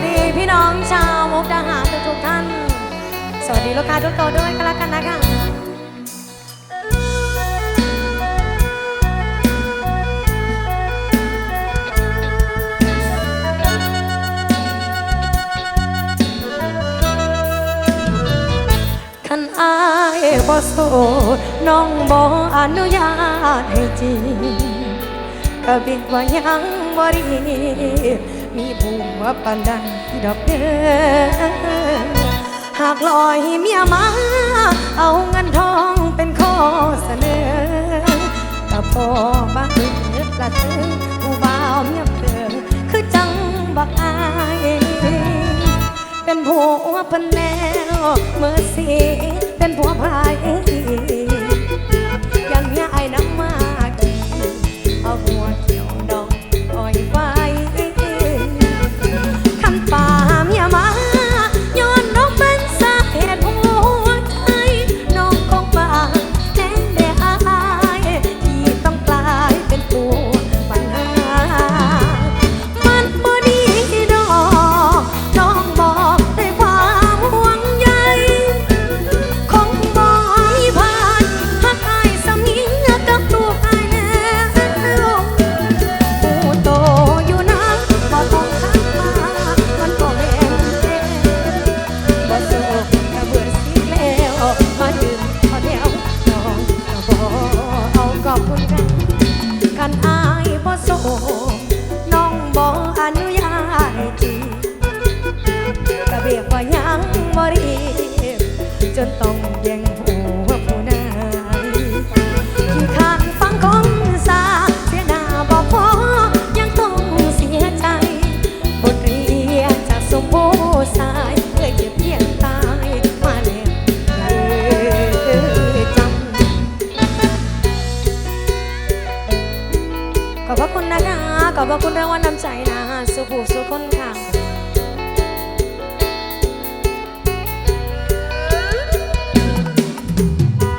วัสดีพี่น้องชาวมุกดาหารทุกท่าน สวัสดีลูกค้าทุกโต๊ะด้วยกันละกันนะคะคันอายบ่โสดน้องบ่อนุญาตให้จริงก็บิดว่ายังบ่รีบ มีผู้ว่าปานใดดอกเด้อหากลอยเมียมา เอาเงินทองเป็นข้อเสนอก็พอบ้างละถึงผู้บ่าวเมียเกินคือจังบักอายเป็นผัวเพันแนวเมื่อสีเป็นผัวพาย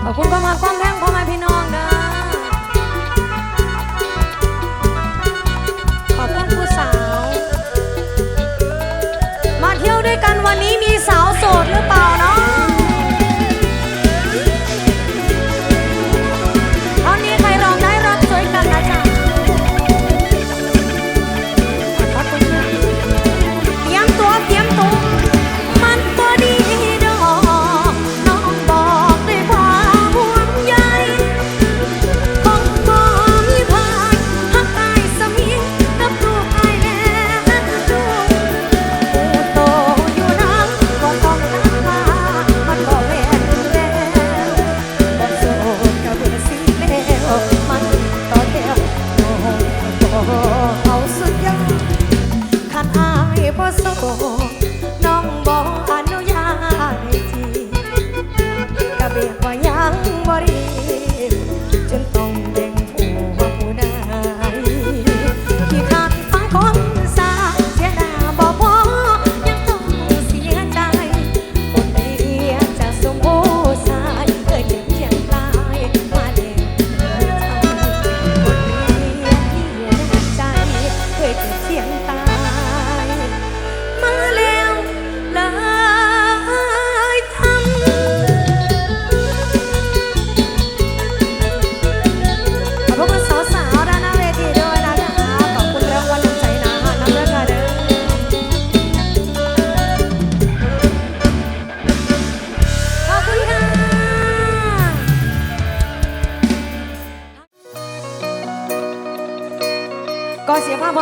ขอบคุณค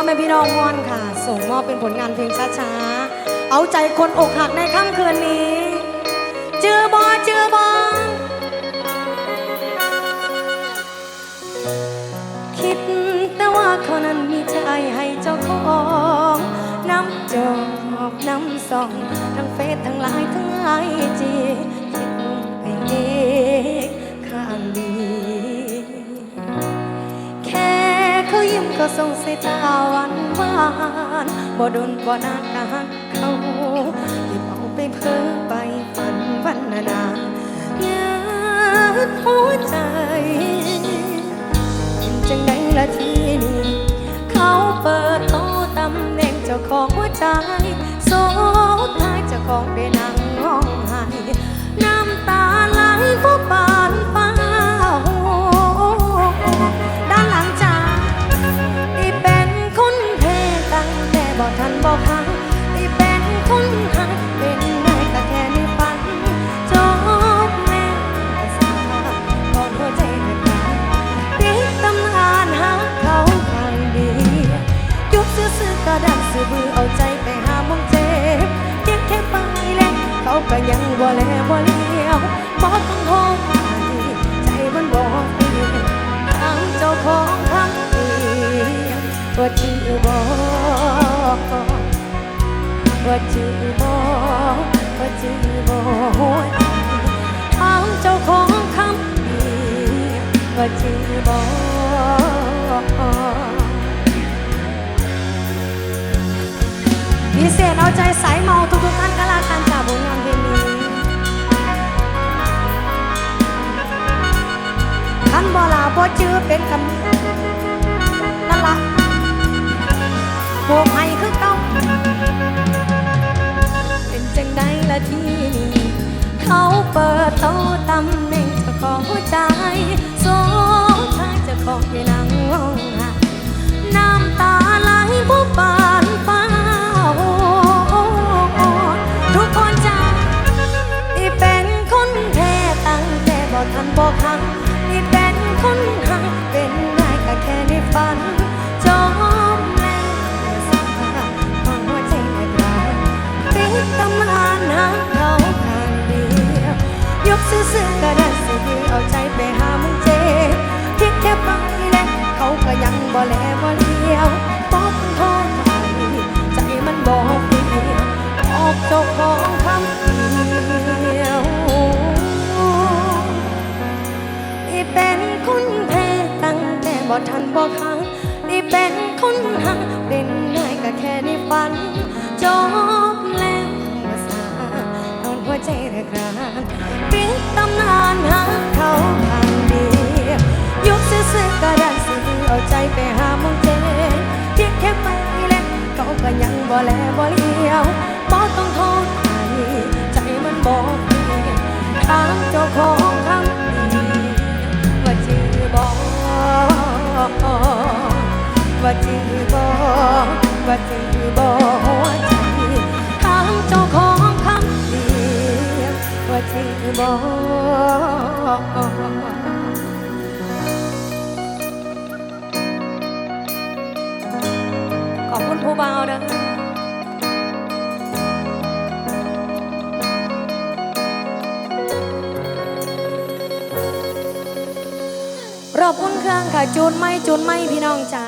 พ่อแม่พี่น้องม่วนค่ะ ส่งมอบเป็นผลงานเพลงช้าๆ เอาใจคนอกหักในค่ำคืนนี้ เจอบอเจอบอคิดแต่ว่าเขานั้นมีใจให้เจ้าของน้ำจอกน้ำส่อง ทั้งเฟซทั้งไลน์ทั้งไอจีคิดไปเองข้างดี ก็ส่งสายตาหวานหวานบ่โดนบ่นานกหักเขาหยิบเอาไปเพ้อไปฝันวันนานายัดหัวใจเป็นจังไดละทีนี้เขาเปิดโตตำแหน่งเจ้าของหัวใจสนั่งร้องไห้น้ำตาไหลผู้ปานฟ้า บอกทักพังที่เป็นคนหักเป็นได้ก็แค่ในฝันจบแล้วก็สาก่อนหัวใจจะขาดปิดตำนานหาเขาข้างเดียวยุบซื่อๆก็ดันซื้อบือเอาใจไปหามองเจ็บเพียงแค่ไปแล้วเขาก็ยังบ่แลบ่เลี้ยวบ่ต้องโทษใครใจมันบอกเพียงทางเจ้าของคำเดีวว่าชื่บอก ว่าจือบ่ว่าจือบ่ถามเจ้าของคำนี้ว่าจือบ่พิเศษเอาใจสายเมาทุกๆท่านก็ลากันจากผลงานเพลงนี้ท่านบ่ลาบ่จือเป็นคำ โบกให้คือเก่าเป็นจังใดละที่นี่เขาเปิดโตะตำ ของคำเดียวที่เป็นคนแพ้ตั้งแต่บ่ทันบ่คังที่เป็นคนหักเป็นได้ก็แค่ในฝันจบแล้วว่าสาตอนหัวใจระกรานปิดตำนานหาเขาข้างเดียวยุบซื่อๆก็ดันสิเอาใจไปหามองเจเพียงแค่ไปแล้วเขาก็ยังบ่แลบ่เลี้ยว บ่ต้องโทษใครใจมันบอกเพียงถามเจ้าของคำนี้ว่าจือบอกว่าจือบอกว่าจือบอกหัวใจถามเจ้าของคำเดียวว่าจือบอกขอบคุณผู้เบาเด้อร อบอุ่นเครื่องค่ะจูนไม่จูนไม่พี่น้องจ๋า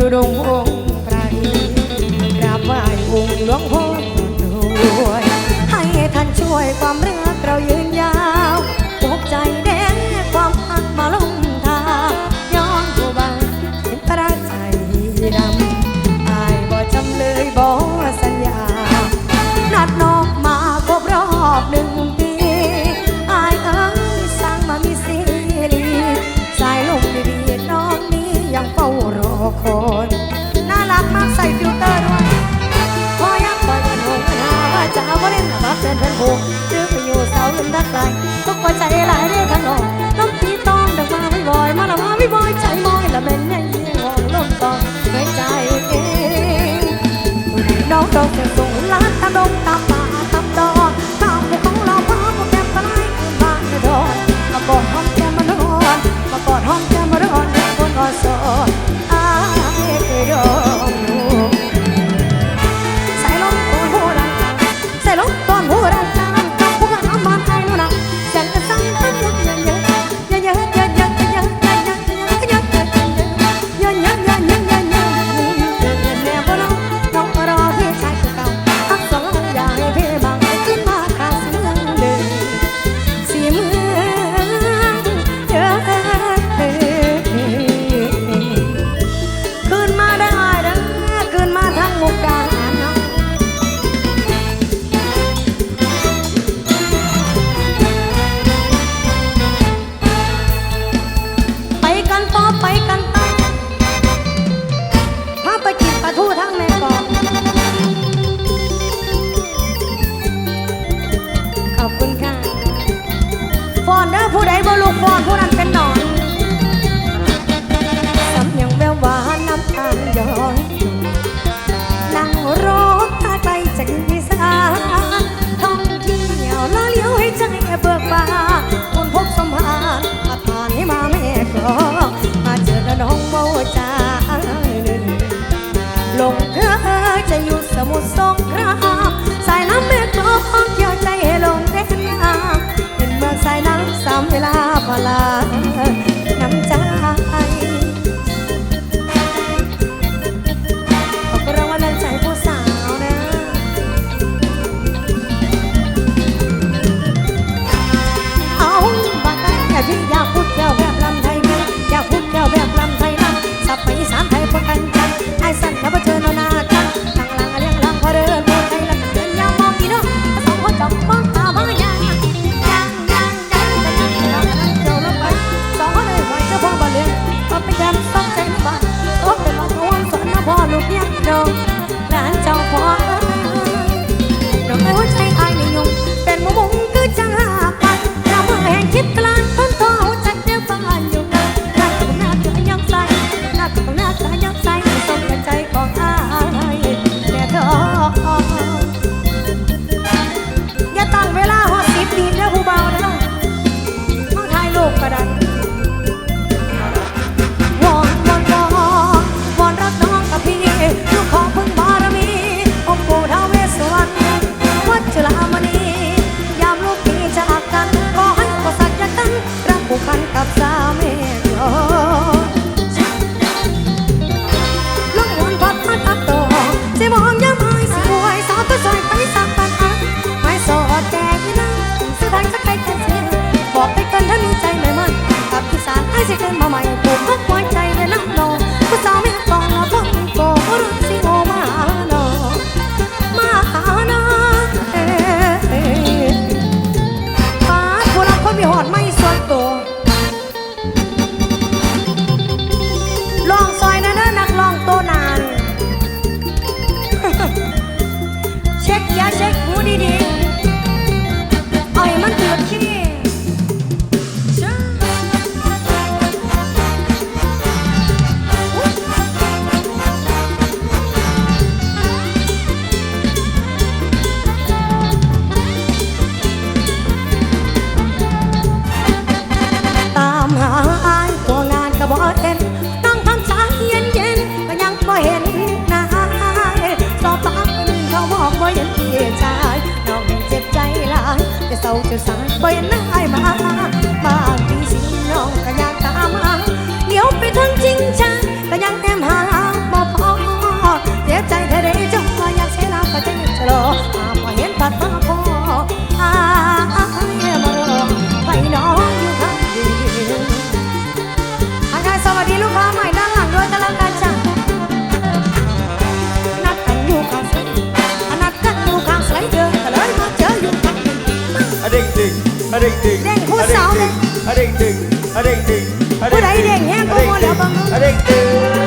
ดุดงองค์พรร์กราบไหว้องค์หลวงพ่อรวยให้ท่านช่วยความรัก ผู้พันกับสาวเมฆลอยลงวนพัดมาตัดต่องสิมองยังไม่สวยสาวตัวสวยไปสักางปัญหาไม่สอดแดกที่นั่งสุดท้ายจะใครกันเสียบอกไปกันถ้ามีใจไม่มั่นกับอีสานไอ้สิเกินมาใหม่ จะสายปนั่งไอ้มา เด้งดึงเด้งผู้สาวเด้งเด้งดึงเด้งดึงผู้ใดเด้งแห้งก็มอแล้วบังเด้งดึง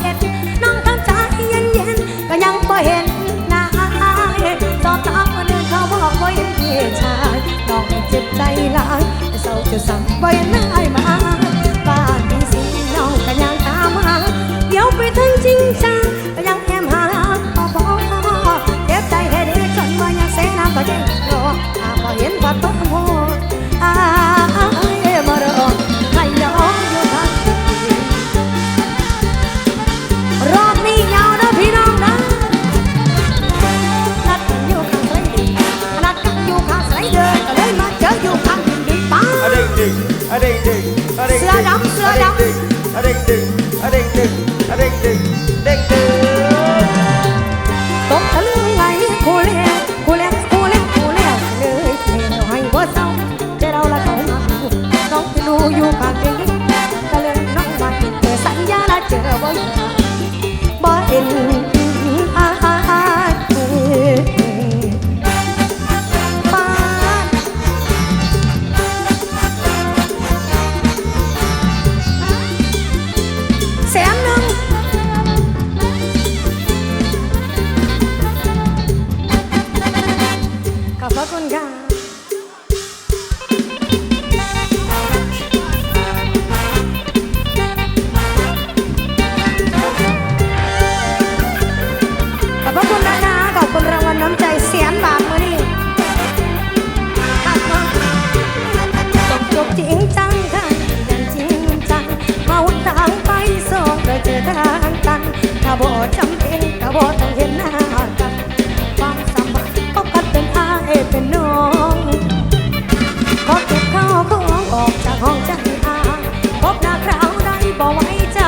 เห็นน้องทำใจเย็นเย็นก็ยังบ่เห็นนายตอบตามคนเดินเขาบอกบ่เห็นพี่ชายน้องเจ็บใจหลายเศร้าจะสั่งบ่เหนนายมา ding, a ding, a ding, a ding, ding, a ding, ding, จำเองก็บ่ต้องเห็นหน้ากันความสัมพันธ์ก็กันเป็นอาเอเป็นน้องขอเก็บข้าวของออกจากห้องใจอาพบหน้าคราวใดบ่ไว้ใจ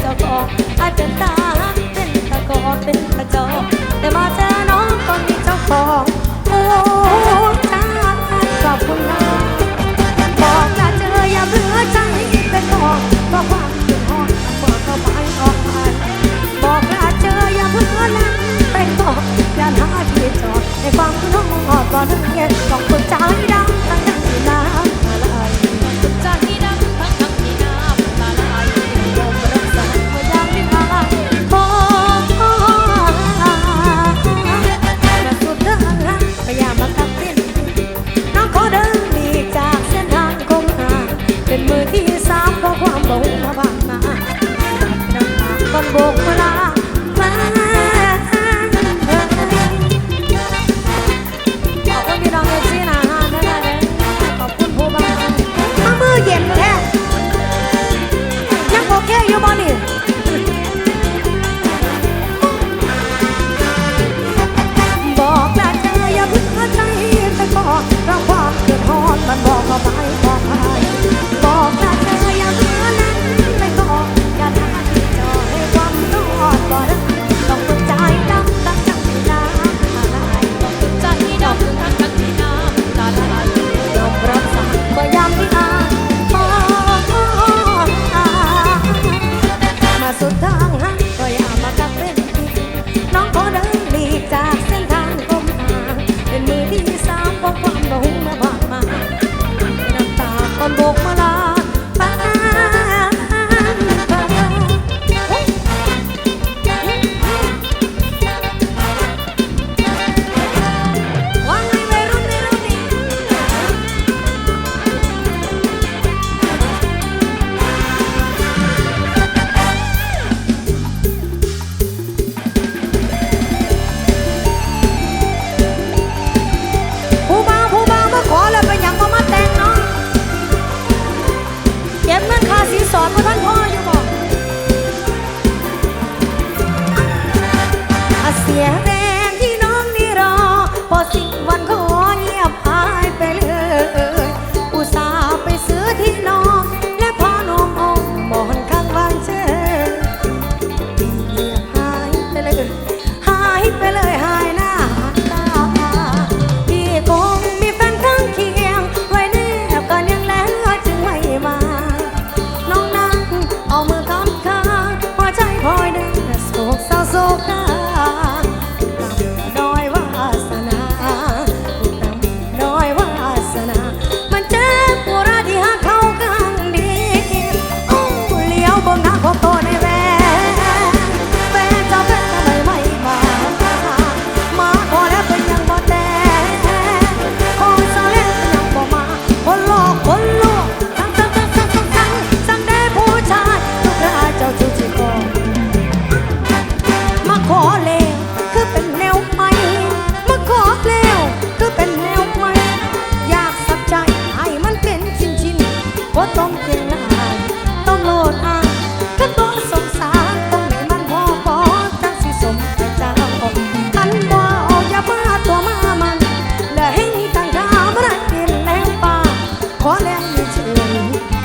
เจ้าของอายเป็นตาเป็นตะกอเป็นกระจอ ให้ความน้องหอดบ่อนึงเงี้ยต้องเปิดใจ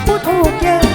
ผู้ถูกเยิ